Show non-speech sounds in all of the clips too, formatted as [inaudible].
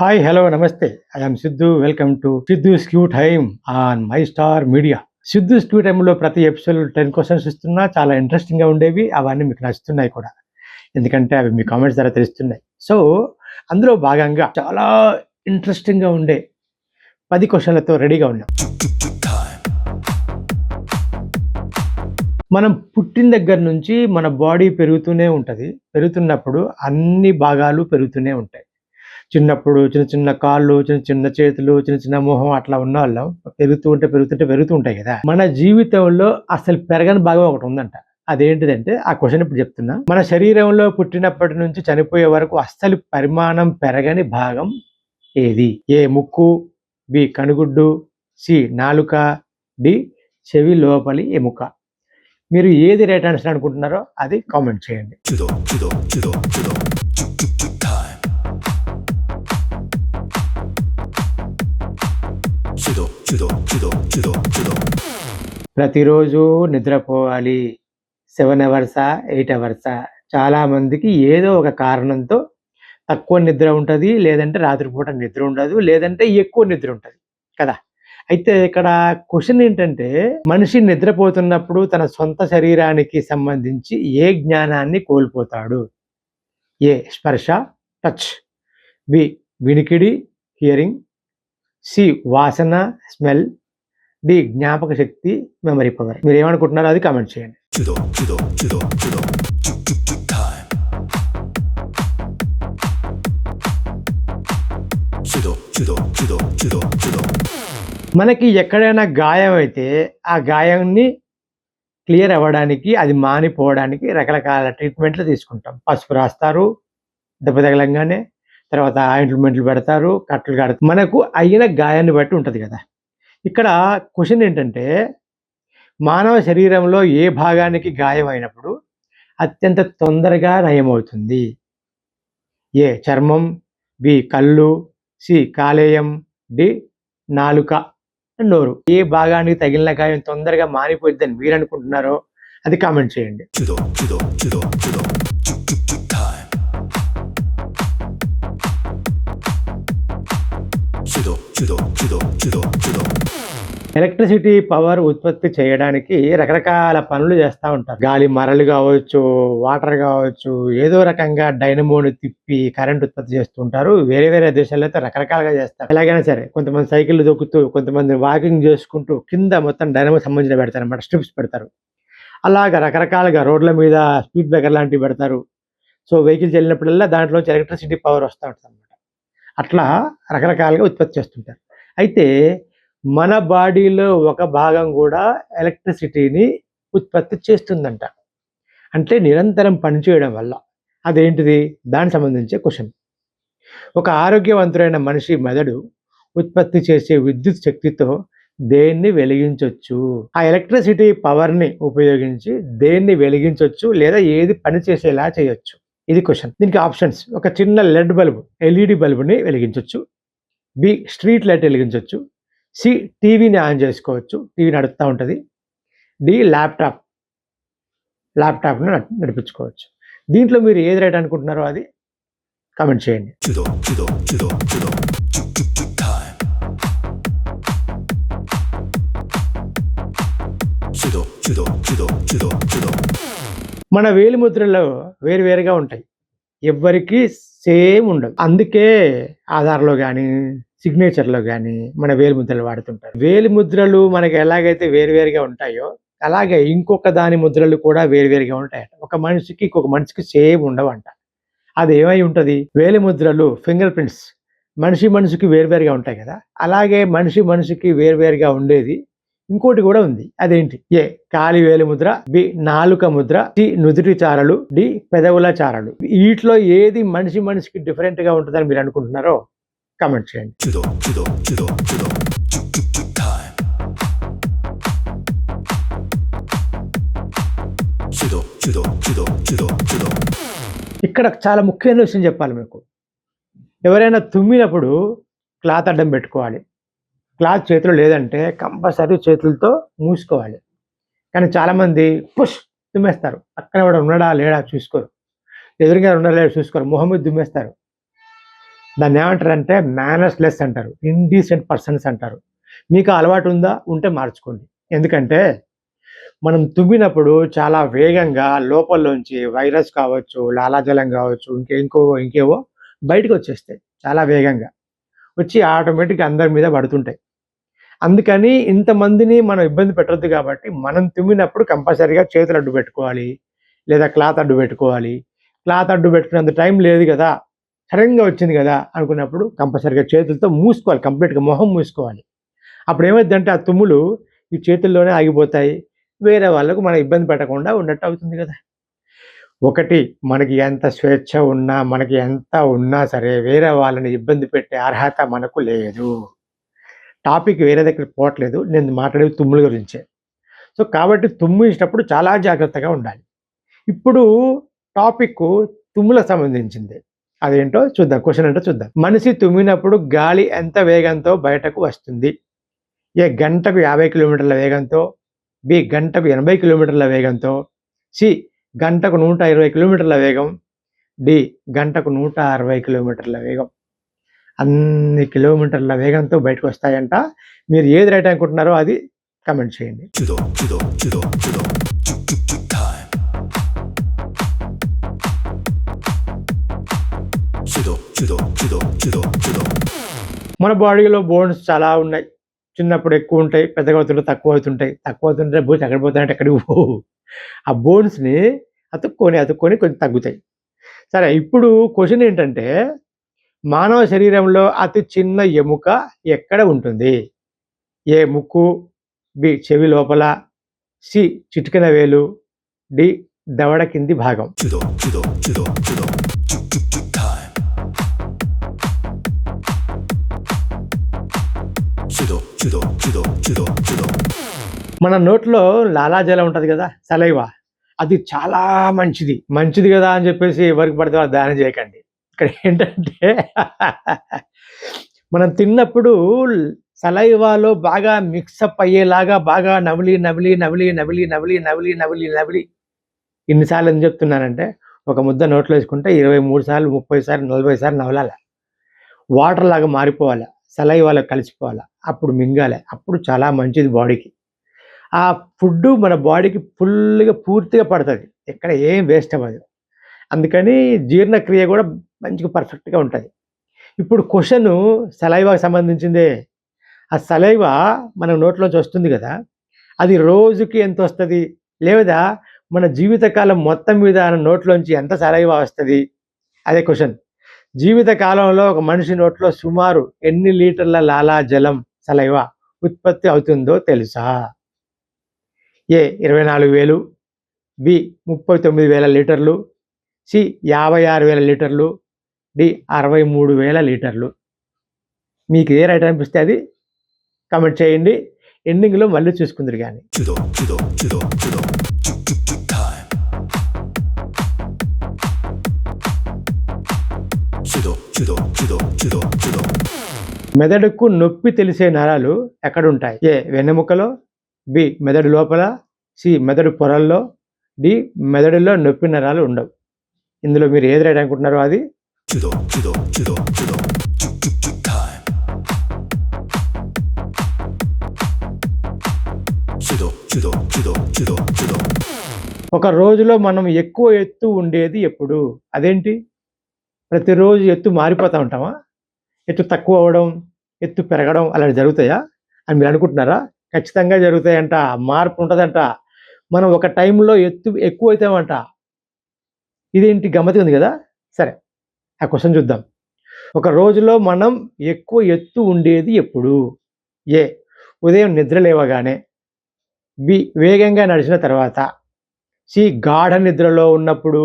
Hi hello నమస్తే. I'm Siddhu welcome to Siddhu skew time on my star media Siddhu skew టైంలో ప్రతి episode ten questions ఇస్తున్నా. చాలా ఇంట్రెస్టింగ్గా ఉండేవి. అవన్నీ మీకు నచ్చుతున్నాయి కూడా. ఎందుకంటే అవి మీ కామెంట్స్ ద్వారా తెలుస్తున్నాయి. సో అందులో భాగంగా చాలా ఇంట్రెస్టింగ్గా ఉండే పది క్వశ్చన్లతో రెడీగా ఉన్నాం. మనం పుట్టిన దగ్గర నుంచి మన బాడీ పెరుగుతూనే ఉంటుంది. పెరుగుతున్నప్పుడు అన్ని భాగాలు పెరుగుతూనే ఉంటాయి. చిన్నప్పుడు చిన్న చిన్న కాళ్ళు చిన్న చిన్న చేతులు చిన్న చిన్న మొహం అట్లా ఉన్న వాళ్ళం పెరుగుతూ ఉంటే పెరుగుతుంటే పెరుగుతూ ఉంటాయి కదా. మన జీవితంలో అసలు పెరగని భాగం ఒకటి ఉందంట. అదేంటిదంటే ఆ క్వశ్చన్ ఇప్పుడు చెప్తున్నా. మన శరీరంలో పుట్టినప్పటి నుంచి చనిపోయే వరకు అస్సలు పరిమాణం పెరగని భాగం ఏది? ఏ ముక్కు బి కనుగుడ్డు సి నాలుక డి చెవి లోపలి ఎముక. మీరు ఏది రైట్ ఆన్సర్ అనుకుంటున్నారో అది కామెంట్ చేయండి. ప్రతిరోజు నిద్రపోవాలి. సెవెన్ అవర్సా ఎయిట్ అవర్సా చాలామందికి ఏదో ఒక కారణంతో తక్కువ నిద్ర ఉంటుంది లేదంటే రాత్రిపూట నిద్ర ఉండదు లేదంటే ఎక్కువ నిద్ర ఉంటుంది కదా? అయితే ఇక్కడ క్వశ్చన్ ఏంటంటే మనిషి నిద్రపోతున్నప్పుడు తన సొంత శరీరానికి సంబంధించి ఏ జ్ఞానాన్ని కోల్పోతాడు? ఏ స్పర్శ టచ్ బి వినికిడి హియరింగ్ సి వాసన స్మెల్ డి జ్ఞాపక శక్తి మెమరీ పవర్ మీరు ఏమనుకుంటున్నారో అది కామెంట్ చేయండి. మనకి ఎక్కడైనా గాయం అయితే ఆ గాయాన్ని క్లియర్ అవ్వడానికి అది మానిపోవడానికి రకరకాల ట్రీట్మెంట్లు తీసుకుంటాం. పసుపు రాస్తారు దెబ్బ తగలంగానే తర్వాత ఆయింట్మెంట్లు పెడతారు కట్టలు కడతారు. మనకు అయిన గాయాన్ని బట్టి ఉంటుంది కదా. ఇక్కడ క్వశ్చన్ ఏంటంటే మానవ శరీరంలో ఏ భాగానికి గాయం అయినప్పుడు అత్యంత తొందరగా నయమవుతుంది? ఏ చర్మం బి కళ్ళు సి కాలేయం డి నాలుక నోరు. ఏ భాగానికి తగిలిన గాయం తొందరగా మారిపోద్దని మీరు అనుకుంటున్నారో అది కామెంట్ చేయండి. ఎలక్ట్రిసిటీ పవర్ ఉత్పత్తి చేయడానికి రకరకాల పనులు చేస్తూ ఉంటారు. గాలి మరలు కావచ్చు వాటర్ కావచ్చు ఏదో రకంగా డైనమోని తిప్పి కరెంట్ ఉత్పత్తి చేస్తుంటారు వేరే వేరే దేశాల్లో అయితే రకరకాలుగా చేస్తారు. ఎలాగైనా సరే కొంతమంది సైకిల్ దొక్కుతూ కొంతమంది వాకింగ్ చేసుకుంటూ కింద మొత్తం డైనమో సంబంధించిన పెడతారు అనమాట స్ట్రిప్స్ పెడతారు. అలాగా రకరకాలుగా రోడ్ల మీద స్పీడ్ బ్రేకర్ లాంటివి పెడతారు. సో వెహికల్స్ వెళ్ళినప్పుడల్లా దాంట్లోంచి ఎలక్ట్రిసిటీ పవర్ వస్తూ ఉంటుంది అనమాట అట్లా రకరకాలుగా ఉత్పత్తి చేస్తుంటారు. అయితే మన బాడీలో ఒక భాగం కూడా ఎలక్ట్రిసిటీని ఉత్పత్తి చేస్తుందంట. అంటే నిరంతరం పనిచేయడం వల్ల. అదేంటిది? దానికి సంబంధించే క్వశ్చన్. ఒక ఆరోగ్యవంతుడైన మనిషి మెదడు ఉత్పత్తి చేసే విద్యుత్ శక్తితో దేన్ని వెలిగించవచ్చు ఆ ఎలక్ట్రిసిటీ పవర్ని ఉపయోగించి దేన్ని వెలిగించవచ్చు లేదా ఏది పని చేసేలా చేయొచ్చు? ఇది క్వశ్చన్. దీనికి ఆప్షన్స్. ఒక చిన్న లెడ్ బల్బు ఎల్ఈడి బల్బుని వెలిగించవచ్చు బి స్ట్రీట్ లైట్ వెలిగించవచ్చు సి టీవీని ఆన్ చేసుకోవచ్చు. టీవీ నడుపుతూ ఉంటుంది. D laptop. ల్యాప్టాప్ను నడిపించుకోవచ్చు. దీంట్లో మీరు ఏది రైట్ అనుకుంటున్నారో అది కమెంట్ చేయండి. మన వేలిముద్రలో వేరువేరుగా ఉంటాయి. ఎవ్వరికీ సేమ్ ఉండదు. అందుకే ఆధార్లో కానీ సిగ్నేచర్లో కానీ మన వేలిముద్రలు వాడుతుంటారు. వేలిముద్రలు మనకి ఎలాగైతే వేరువేరుగా ఉంటాయో అలాగే ఇంకొక దాని ముద్రలు కూడా వేరువేరుగా ఉంటాయట. ఒక మనిషికి ఇంకొక మనిషికి సేమ్ ఉండవంట. అది ఏమై ఉంటుంది? వేలిముద్రలు ఫింగర్ ప్రింట్స్ మనిషి మనిషికి వేరువేరుగా ఉంటాయి కదా. అలాగే మనిషి మనిషికి వేరువేరుగా ఉండేది ఇంకోటి కూడా ఉంది. అదేంటి? ఏ కాలి వేలి ముద్ర బి నాలుక ముద్ర సి నుదుటి చారలు డి పెదవుల చారలు. వీటిలో ఏది మనిషి మనిషికి డిఫరెంట్గా ఉంటుందని మీరు అనుకుంటున్నారో కామెంట్ చేయండి. ఇక్కడ చాలా ముఖ్యమైన విషయం చెప్పాలి మీకు. ఎవరైనా తుమ్మినప్పుడు క్లాత్ అడ్డం పెట్టుకోవాలి. క్లాత్ చేతిలో లేదంటే కంపల్సరీ చేతులతో మూసుకోవాలి. కానీ చాలామంది పుష్ తుమ్మేస్తారు. అక్కడ వాడు ఉన్నాడా లేడా చూసుకోరు. ఎదురుగా ఉన్నాడా లేడా చూసుకోరు. మొహం మీద తుమ్మేస్తారు. దాన్ని ఏమంటారంటే మేనర్స్ లెస్ అంటారు. ఇండీసెంట్ పర్సన్స్ అంటారు. మీకు అలవాటు ఉందా? ఉంటే మార్చుకోండి. ఎందుకంటే మనం తుమ్మినప్పుడు చాలా వేగంగా లోపల్లోంచి వైరస్ కావచ్చు లాలాజలం కావచ్చు ఇంకేంకో ఇంకేవో బయటకు వచ్చేస్తాయి చాలా వేగంగా. వచ్చి ఆటోమేటిక్గా అందరి మీద పడుతుంటాయి. అందుకని ఇంతమందిని మనం ఇబ్బంది పెట్టొద్దు కాబట్టి మనం తుమ్మినప్పుడు కంపల్సరీగా చేతులు అడ్డు పెట్టుకోవాలి లేదా క్లాత్ అడ్డు పెట్టుకోవాలి. క్లాత్ అడ్డు పెట్టుకునేంత టైం లేదు కదా. సడన్గా వచ్చింది కదా అనుకున్నప్పుడు కంపల్సరిగా చేతులతో మూసుకోవాలి కంప్లీట్గా మొహం మూసుకోవాలి. అప్పుడు ఏమైందంటే ఆ తుమ్ములు ఈ చేతుల్లోనే ఆగిపోతాయి. వేరే వాళ్ళకు మనం ఇబ్బంది పెట్టకుండా ఉన్నట్టు అవుతుంది కదా. ఒకటి మనకి ఎంత స్వేచ్ఛ ఉన్నా మనకి ఎంత ఉన్నా సరే వేరే వాళ్ళని ఇబ్బంది పెట్టే అర్హత మనకు లేదు. టాపిక్ వేరే దగ్గర పోవట్లేదు. నేను మాట్లాడేది తుమ్ముల గురించే. సో కాబట్టి తుమ్మించినప్పుడు చాలా జాగ్రత్తగా ఉండాలి. ఇప్పుడు టాపిక్ తుమ్ములకు సంబంధించింది. అదేంటో చూద్దాం. క్వశ్చన్ ఏంటో చూద్దాం. మనిషి తుమ్మినప్పుడు గాలి ఎంత వేగంతో బయటకు వస్తుంది? ఏ గంటకు యాభై కిలోమీటర్ల వేగంతో? బి గంటకు ఎనభై కిలోమీటర్ల వేగంతో? సి గంటకు నూట ఇరవై కిలోమీటర్ల వేగం? డి గంటకు నూట అరవై కిలోమీటర్ల వేగం. అన్ని కిలోమీటర్ల వేగంతో బయటకు వస్తాయంట. మీరు ఏది రైట్ అనుకుంటున్నారో అది కమెంట్ చేయండి. మన బాడీలో బోన్స్ చాలా ఉన్నాయి. చిన్నప్పుడు ఎక్కువ ఉంటాయి పెద్దగా అవుతుంటే తక్కువ అవుతుంటాయి. తక్కువ అవుతుంటే బోన్స్ ఎక్కడ పోతాయంటే ఎక్కడికి పోవు. ఆ బోన్స్ని అతుక్కొని అతుక్కొని కొంచెం తగ్గుతాయి. సరే ఇప్పుడు క్వశ్చన్ ఏంటంటే మానవ శరీరంలో అతి చిన్న ఎముక ఎక్కడ ఉంటుంది? ఏ ముక్కు బి చెవి లోపల సి చిటికన వేలు డి దవడ కింది భాగం. మన నోట్లో లాలాజలం ఉంటుంది కదా సలైవా. అది చాలా మంచిది. మంచిది కదా అని చెప్పేసి ఎవరికి పడితే దానం చేయకండి. ఇక్కడ ఏంటంటే [laughs] మనం తిన్నప్పుడు సలైవాలో బాగా మిక్సప్ అయ్యేలాగా బాగా నవిలి నవిలి నవిలి నవిలి నవిలి నవిలి నవిలి నవిలి. ఇన్నిసార్లు ఎందుకు చెప్తున్నానంటే ఒక ముద్ద నోట్లో వేసుకుంటే ఇరవై మూడు సార్లు ముప్పై సార్లు నలభై సార్లు నవలాలి. వాటర్ లాగా మారిపోవాలి. సలైవాలో కలిసిపోవాలి. అప్పుడు మింగాలి. అప్పుడు చాలా మంచిది బాడీకి. ఆ ఫుడ్ మన బాడీకి ఫుల్గా పూర్తిగా పడుతుంది. ఎక్కడ ఏం వేస్ట్ అవ్వదు. అందుకని జీర్ణక్రియ కూడా మంచిగా పర్ఫెక్ట్గా ఉంటుంది. ఇప్పుడు క్వశ్చన్ సలైవాకి సంబంధించిందే. ఆ సలైవా మన నోట్లోంచి వస్తుంది కదా అది రోజుకి ఎంత వస్తుంది లేదా మన జీవితకాలం మొత్తం మీద నోట్లోంచి ఎంత సలైవా వస్తుంది? అదే క్వశ్చన్. జీవితకాలంలో ఒక మనిషి నోట్లో సుమారు ఎన్ని లీటర్ల లాలాజలం సలైవా ఉత్పత్తి అవుతుందో తెలుసా? ఏ ఇరవై నాలుగు వేలు బి ముప్పై తొమ్మిది వేల లీటర్లు సి యాభై ఆరు వేల లీటర్లు డి అరవై మూడు వేల లీటర్లు. మీకు ఏ రైట్ అనిపిస్తే అది కమెంట్ చేయండి. ఎండింగ్లో మళ్ళీ చూసుకుందరు కానీ మెదడుకు నొప్పి తెలిసే నరాలు ఎక్కడుంటాయి? ఏ వెన్నెముకలో బి మెదడు లోపల సి మెదడు పొరల్లో డి మెదడులో నొప్పి నరాలు ఉండవు. ఇందులో మీరు ఏది రైట్ అనుకుంటున్నారో అది? ఒక రోజులో మనం ఎక్కువ ఎత్తు ఉండేది ఎప్పుడు? అదేంటి? ప్రతిరోజు ఎత్తు మారిపోతూ ఉంటామా? ఎత్తు తక్కువ అవ్వడం ఎత్తు పెరగడం అలా జరుగుతాయా? అని మీరు అనుకుంటున్నారా? ఖచ్చితంగా జరుగుతాయంట మార్పు ఉంటుందంట. మనం ఒక టైంలో ఎత్తు ఎక్కువ అవుతామంట ఇదేంటి గమ్మతి ఉంది కదా? సరే ఆ క్వశ్చన్ చూద్దాం. ఒక రోజులో మనం ఎక్కువ ఎత్తు ఉండేది ఎప్పుడు? ఏ ఉదయం నిద్ర లేవగానే బి వేగంగా నడిచిన తర్వాత సి గాఢ నిద్రలో ఉన్నప్పుడు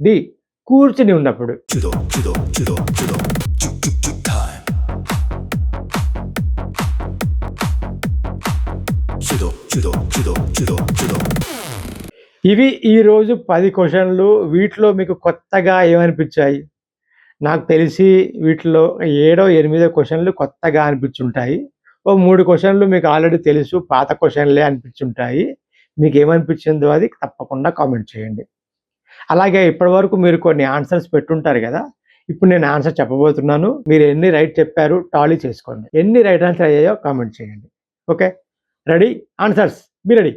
డి కూర్చుని ఉన్నప్పుడు. ఇవి ఈరోజు పది క్వశ్చన్లు. వీటిలో మీకు కొత్తగా ఏమనిపించాయి? నాకు తెలిసి వీటిలో ఏడో ఎనిమిదో క్వశ్చన్లు కొత్తగా అనిపించుంటాయి. ఓ మూడు క్వశ్చన్లు మీకు ఆల్రెడీ తెలుసు. పాత క్వశ్చన్లే అనిపించుంటాయి. మీకు ఏమనిపించిందో అది తప్పకుండా కామెంట్ చేయండి. అలాగే ఇప్పటివరకు మీరు కొన్ని ఆన్సర్స్ పెట్టుంటారు కదా ఇప్పుడు నేను ఆన్సర్ చెప్పబోతున్నాను. మీరు ఎన్ని రైట్ చెప్పారు టాలీ చేసుకోండి. ఎన్ని రైట్ ఆన్సర్ అయ్యాయో కామెంట్ చేయండి. Okay? Ready? Answers. Be ready.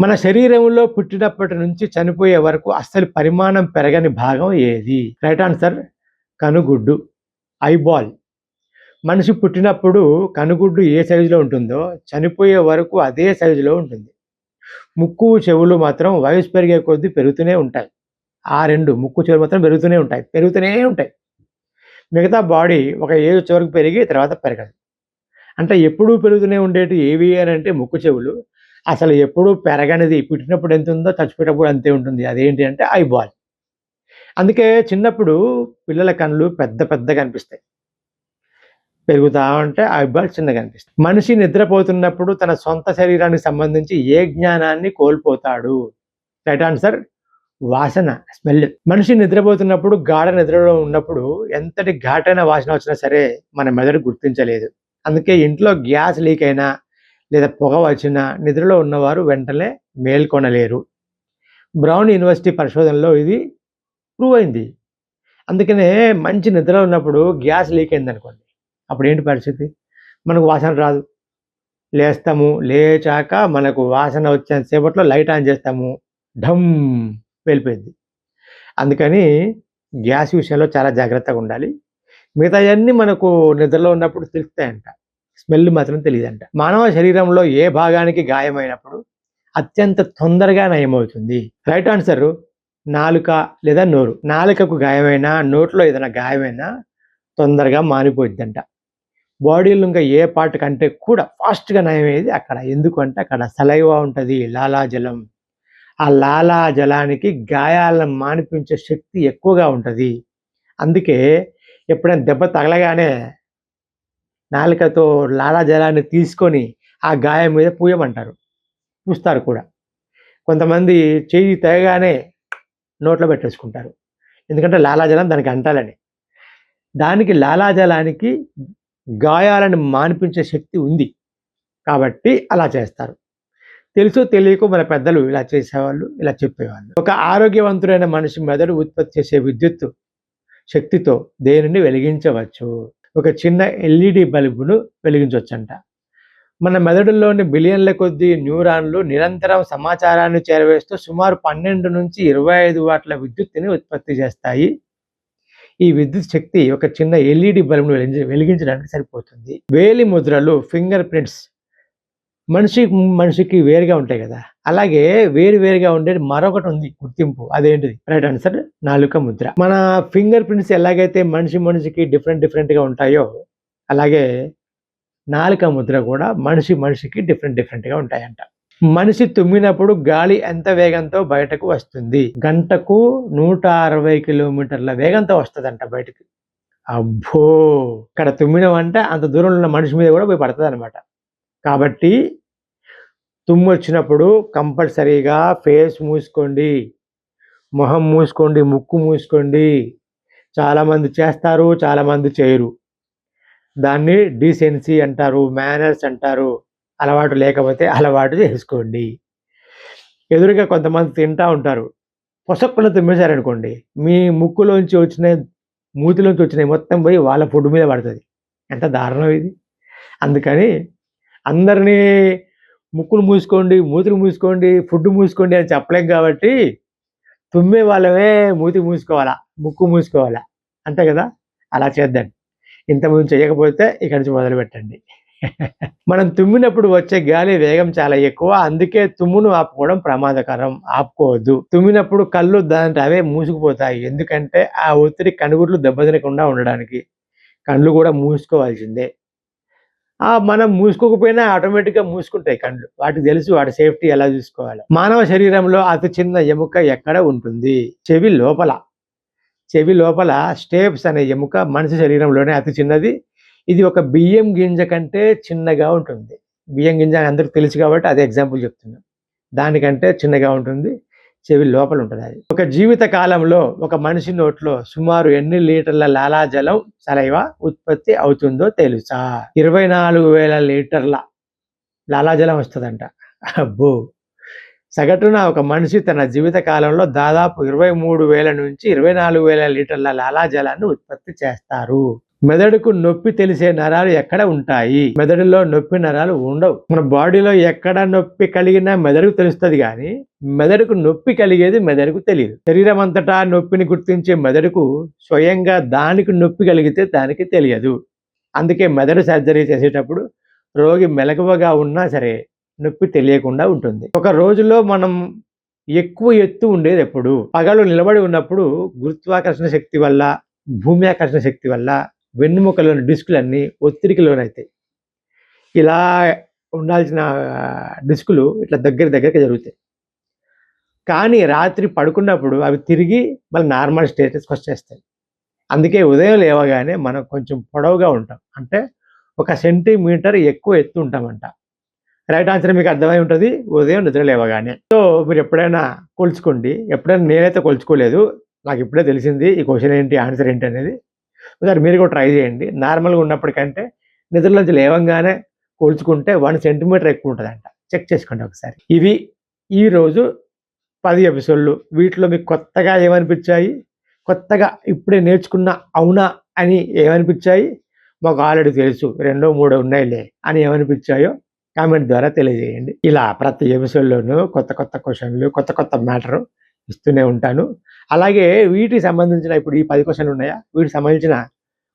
మన శరీరంలో పుట్టినప్పటి నుంచి చనిపోయే వరకు అస్సలు పరిమాణం పెరగని భాగం ఏది? రైట్ ఆన్సర్ కనుగుడ్డు. ఐబాల్. మనిషి పుట్టినప్పుడు కనుగుడ్డు ఏ సైజులో ఉంటుందో చనిపోయే వరకు అదే సైజులో ఉంటుంది. ముక్కు చెవులు మాత్రం వయసు పెరిగే కొద్దీ పెరుగుతూనే ఉంటాయి. ఆ రెండు ముక్కు చెవులు మాత్రం పెరుగుతూనే ఉంటాయి. పెరుగుతూనే ఉంటాయి. మిగతా బాడీ ఒక ఏజ్ చివరకు పెరిగి తర్వాత పెరగదు. అంటే ఎప్పుడూ పెరుగుతూనే ఉండేటి ఏవి అని అంటే ముక్కు చెవులు. అసలు ఎప్పుడూ పెరగనిది పుట్టినప్పుడు ఎంత ఉందో చచ్చిపోయేటప్పుడు అంతే ఉంటుంది. అదేంటి అంటే ఐ బాల్. అందుకే చిన్నప్పుడు పిల్లల కళ్ళు పెద్ద పెద్దగా కనిపిస్తాయి. పెరుగుతా ఉంటే బాల్ చిన్నగా కనిపిస్తాయి మనిషి నిద్రపోతున్నప్పుడు తన సొంత శరీరానికి సంబంధించి ఏ జ్ఞానాన్ని కోల్పోతాడు? రైట్ ఆన్సర్ వాసన స్మెల్. మనిషి నిద్రపోతున్నప్పుడు గాఢ నిద్రలో ఉన్నప్పుడు ఎంతటి ఘాటైన వాసన వచ్చినా సరే మన మెదడు గుర్తించలేదు. అందుకే ఇంట్లో గ్యాస్ లీక్ అయినా లేదా పొగ వచ్చినా నిద్రలో ఉన్నవారు వెంటనే మేల్కొనలేరు. బ్రౌన్ యూనివర్సిటీ పరిశోధనలో ఇది ప్రూవ్ అయింది. అందుకనే మంచి నిద్రలో ఉన్నప్పుడు గ్యాస్ లీక్ అయింది అనుకోండి. అప్పుడు ఏంటి పరిస్థితి? మనకు వాసన రాదు. లేస్తాము లేచాక మనకు వాసన వచ్చేసేపట్లో లైట్ ఆన్ చేస్తాము. ఢమ్! వెళ్ళిపోయింది. అందుకని గ్యాస్ విషయంలో చాలా జాగ్రత్తగా ఉండాలి. మిగతావన్నీ మనకు నిద్రలో ఉన్నప్పుడు తెలుస్తాయంట. స్మెల్ మాత్రం తెలియదంట. మానవ శరీరంలో ఏ భాగానికి గాయమైనప్పుడు అత్యంత తొందరగా నయమవుతుంది. రైట్ ఆన్సర్ నాలుక లేదా నోరు. నాలుకకు గాయమైనా నోట్లో ఏదైనా గాయమైనా తొందరగా మానిపోయిద్దంట. బాడీలో ఇంకా ఏ పార్ట్ కంటే కూడా ఫాస్ట్గా నయమయ్యేది అక్కడ. ఎందుకంటే అక్కడ సలైవా ఉంటుంది లాలాజలం. ఆ లాలాజలానికి గాయాలను మానిపించే శక్తి ఎక్కువగా ఉంటుంది. అందుకే ఎప్పుడైనా దెబ్బ తగలగానే నాలుకతో లాలాజలాన్ని తీసుకొని ఆ గాయం మీద పూయమంటారు. పూస్తారు కూడా. కొంతమంది చేయి తెగగానే నోట్లో పెట్టేసుకుంటారు. ఎందుకంటే లాలాజలం దానికి అంటాలని దానికి లాలాజలానికి గాయాలను మానిపించే శక్తి ఉంది. కాబట్టి అలా చేస్తారు. తెలుసో తెలియకో మన పెద్దలు ఇలా చేసేవాళ్ళు ఇలా చెప్పేవాళ్ళు. ఒక ఆరోగ్యవంతుడైన మనిషి మెదడు ఉత్పత్తి చేసే విద్యుత్తు శక్తితో దేనిని వెలిగించవచ్చు? ఒక చిన్న ఎల్ఈడి బల్బును వెలిగించవచ్చంట. మన మెదడులోని బిలియన్ల కొద్దీ న్యూరాన్లు నిరంతరం సమాచారాన్ని చేరవేస్తూ సుమారు పన్నెండు నుంచి ఇరవై ఐదు వాట్ల విద్యుత్తుని ఉత్పత్తి చేస్తాయి. ఈ విద్యుత్ శక్తి ఒక చిన్న ఎల్ఈడి బల్బును వెలిగించడానికి సరిపోతుంది. వేలి ముద్రలు ఫింగర్ ప్రింట్స్ మనిషి మనిషికి వేరుగా ఉంటాయి కదా. అలాగే వేరు వేరుగా ఉండేది మరొకటి ఉంది గుర్తింపు. అదేంటిది? రైట్ ఆన్సర్ నాలుక ముద్ర. మన ఫింగర్ ప్రింట్స్ ఎలాగైతే మనిషి మనిషికి డిఫరెంట్ డిఫరెంట్గా ఉంటాయో అలాగే నాలుక ముద్ర కూడా మనిషి మనిషికి డిఫరెంట్ డిఫరెంట్గా ఉంటాయంట. మనిషి తుమ్మినప్పుడు గాలి ఎంత వేగంతో బయటకు వస్తుంది? గంటకు నూట అరవై కిలోమీటర్ల వేగంతో వస్తుందంట బయటకు. అబ్బో! ఇక్కడ తుమ్మినవంటే అంత దూరంలో ఉన్న మనిషి మీద కూడా పోయి పడుతుంది అనమాట కాబట్టి తుమ్ము వచ్చినప్పుడు కంపల్సరీగా ఫేస్ మూసుకోండి. మొహం మూసుకోండి ముక్కు మూసుకోండి. చాలామంది చేస్తారు చాలామంది చేయరు. దాన్ని డీసెన్సీ అంటారు మేనర్స్ అంటారు. అలవాటు లేకపోతే అలవాటు చేసుకోండి. ఎదురుగా కొంతమంది తింటా ఉంటారు. పొసక్కులు తుమ్మేశారనుకోండి మీ ముక్కులోంచి వచ్చిన మూతిలోంచి వచ్చిన మొత్తం పోయి వాళ్ళ ఫుడ్ మీద పడుతుంది. ఎంత దారుణం ఇది. అందుకని అందరినీ ముక్కులు మూసుకోండి మూతులు మూసుకోండి ఫుడ్ మూసుకోండి అని చెప్పలేం కాబట్టి తుమ్మే వాళ్ళమే మూతి మూసుకోవాలా ముక్కు మూసుకోవాలా. అంతే కదా? అలా చేద్దాం. ఇంతకుముందు చేయకపోతే ఇక్కడి నుంచి మొదలు పెట్టండి మనం తుమ్మినప్పుడు వచ్చే గాలి వేగం చాలా ఎక్కువ అందుకే తుమ్మును ఆపుకోవడం ప్రమాదకరం ఆపుకోవద్దు. తుమ్మినప్పుడు కళ్ళు దాంట్లో అవే మూసుకుపోతాయి ఎందుకంటే ఆ ఒత్తిడి కనుగుడ్లు దెబ్బతినకుండా ఉండడానికి. కళ్ళు కూడా మూసుకోవాల్సిందే. మనం మూసుకోకపోయినా ఆటోమేటిక్గా మూసుకుంటాయి కళ్ళు వాటికి తెలుసు వాటి సేఫ్టీ ఎలా చూసుకోవాలి. మానవ శరీరంలో అతి చిన్న ఎముక ఎక్కడ ఉంటుంది? చెవి లోపల. చెవి లోపల స్టేప్స్ అనే ఎముక మనిషి శరీరంలోనే అతి చిన్నది. ఇది ఒక బియ్యం గింజ కంటే చిన్నగా ఉంటుంది. బియ్యం గింజ అని అందరికి తెలుసు కాబట్టి అదే ఎగ్జాంపుల్ చెప్తున్నాను దానికంటే చిన్నగా ఉంటుంది. చెవి లోపల ఉంటుంది అది. ఒక జీవిత కాలంలో ఒక మనిషి నోట్లో సుమారు ఎన్ని లీటర్ల లాలాజలం సలైవ ఉత్పత్తి అవుతుందో తెలుసా? ఇరవై నాలుగు వేల లీటర్ల లాలాజలం వస్తుందంట. అబ్బో! సగటున ఒక మనిషి తన జీవిత కాలంలో దాదాపు ఇరవై మూడు వేల నుంచి ఇరవై నాలుగు వేల లీటర్ల లాలాజలాన్ని ఉత్పత్తి చేస్తారు. మెదడుకు నొప్పి తెలిసే నరాలు ఎక్కడ ఉంటాయి? మెదడులో నొప్పి నరాలు ఉండవు. మన బాడీలో ఎక్కడ నొప్పి కలిగినా మెదడుకు తెలుస్తుంది కానీ మెదడుకు నొప్పి కలిగేది మెదడుకు తెలియదు శరీరం అంతటా నొప్పిని గుర్తించే మెదడుకు స్వయంగా దానికి నొప్పి కలిగితే దానికి తెలియదు. అందుకే మెదడు సర్జరీ చేసేటప్పుడు రోగి మెలకువగా ఉన్నా సరే నొప్పి తెలియకుండా ఉంటుంది. ఒక రోజులో మనం ఎక్కువ ఎత్తు ఉండేది ఎప్పుడు? పగలు నిలబడి ఉన్నప్పుడు గురుత్వాకర్షణ శక్తి వల్ల భూమి ఆకర్షణ శక్తి వల్ల వెన్నుముకలోని డిస్కులన్నీ ఒత్తిడికి లోనవుతాయి ఇలా ఉండాల్సిన డిస్కులు ఇట్లా దగ్గర దగ్గరకి జరుగుతాయి. కానీ రాత్రి పడుకున్నప్పుడు అవి తిరిగి మళ్ళీ నార్మల్ స్టేటస్కి వచ్చేస్తాయి అందుకే ఉదయం లేవగానే మనం కొంచెం పొడవుగా ఉంటాం. అంటే ఒక సెంటీమీటర్ ఎక్కువ ఎత్తు ఉంటామంట. రైట్ ఆన్సర్ మీకు అర్థమై ఉంటుంది. ఉదయం నిద్ర లేవగానే. సో మీరు ఎప్పుడైనా కొలుచుకోండి. ఎప్పుడైనా నేనైతే కొలుచుకోలేదు. నాకు ఇప్పుడే తెలిసింది ఈ క్వశ్చన్ ఏంటి ఆన్సర్ ఏంటి అనేది. ఒకసారి మీరు కూడా ట్రై చేయండి. నార్మల్గా ఉన్నప్పటికంటే నిద్రలోంచి లేవంగానే కూల్చుకుంటే వన్ సెంటీమీటర్ ఎక్కువ ఉంటుందంట. చెక్ చేసుకోండి ఒకసారి. ఇవి ఈరోజు పది ఎపిసోడ్లు వీటిలో మీకు కొత్తగా ఏమనిపించాయి? కొత్తగా ఇప్పుడే నేర్చుకున్న అవునా అని ఏమనిపించాయి? మాకు ఆల్రెడీ తెలుసు. రెండో మూడో ఉన్నాయిలే అని ఏమనిపించాయో కామెంట్ ద్వారా తెలియజేయండి. ఇలా ప్రతి ఎపిసోడ్లోనూ కొత్త కొత్త క్వశ్చన్లు కొత్త కొత్త మ్యాటర్ ఇస్తూనే ఉంటాను. అలాగే వీటికి సంబంధించిన ఇప్పుడు ఈ పది క్వశ్చన్లు ఉన్నాయా? వీటికి సంబంధించిన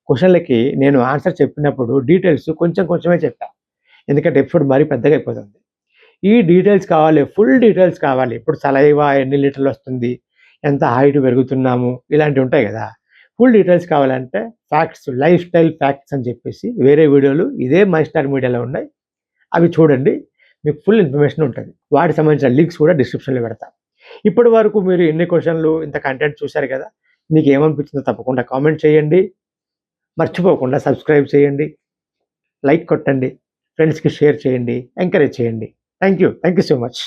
క్వశ్చన్లకి నేను ఆన్సర్ చెప్పినప్పుడు డీటెయిల్స్ కొంచెం కొంచెమే చెప్పా. ఎందుకంటే ఎపిసోడ్ మరీ పెద్దగా అయిపోతుంది. ఈ డీటెయిల్స్ కావాలి ఫుల్ డీటెయిల్స్ కావాలి. ఇప్పుడు సలైవా ఎన్ని లీటర్లు వస్తుంది? ఎంత హైట్ పెరుగుతున్నాము? ఇలాంటివి ఉంటాయి కదా. ఫుల్ డీటెయిల్స్ కావాలంటే ఫ్యాక్ట్స్ లైఫ్ స్టైల్ ఫ్యాక్ట్స్ అని చెప్పేసి వేరే వీడియోలు ఇదే మై స్టార్ మీడియాలో ఉన్నాయి. అవి చూడండి. మీకు ఫుల్ ఇన్ఫర్మేషన్ ఉంటుంది. వాటికి సంబంధించిన లింక్స్ కూడా డిస్క్రిప్షన్లో పెడతాను ఇప్పటి వరకు మీరు ఎన్ని క్వశ్చన్లు ఇంత కంటెంట్ చూశారు కదా మీకు ఏమనిపించిందో తప్పకుండా కామెంట్ చేయండి. మర్చిపోకుండా సబ్స్క్రైబ్ చేయండి. లైక్ కొట్టండి. ఫ్రెండ్స్కి షేర్ చేయండి. ఎంకరేజ్ చేయండి. Thank you thank you so much